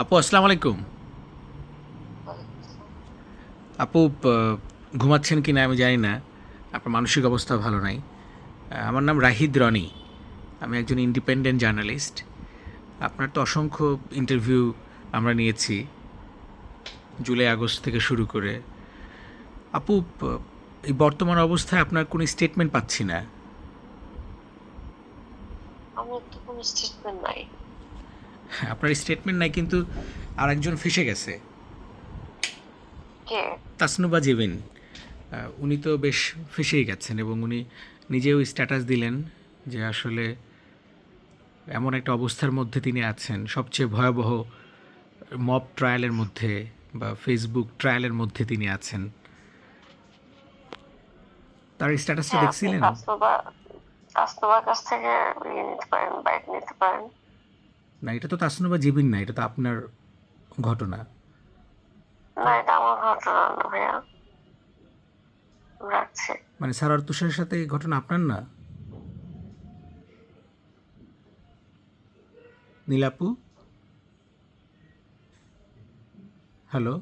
আপু, আসসালামু আলাইকুম। আপু ঘুমাচ্ছেন কি না আমি জানি না। আপনার মানসিক অবস্থা ভালো নাই। আমার নাম রাহিদ রনি। আমি একজন ইন্ডিপেন্ডেন্ট জার্নালিস্ট আপনার তো অসংখ্য ইন্টারভিউ আমরা নিয়েছি জুলাই আগস্ট থেকে শুরু করে। আপু এই বর্তমান অবস্থায় আপনার কোনো স্টেটমেন্ট পাচ্ছি না। আমার তো কোনো স্টেটমেন্ট নাই। আপনার স্টেটমেন্ট নাই কিন্তু আরেকজন ফেসে গেছে। তাসনুবা জেবিন। উনি তো বেশ ফেসেই গেছেন এবং উনি নিজেও স্ট্যাটাস দিলেন যে আসলে এমন একটা অবস্থার মধ্যে তিনি আছেন। সবচেয়ে ভয়াবহ মব ট্রায়ালের মধ্যে বা ফেসবুক ট্রায়ালের মধ্যে তিনি আছেন। তার স্ট্যাটাসটা হ্যাঁ, দেখছিলেন? কাছ থেকে ইয়ে নিতে পারেন বাইক নিতে পারেন। না এটা তো তাসনুবা জিবিন না এটা তো আপনার ঘটনা। না এটা আমার ঘটনা না ভাইয়া। রাখছি। মানে সারার তুষারের সাথে এই ঘটনা আপনার না? নীলাপু? হ্যালো?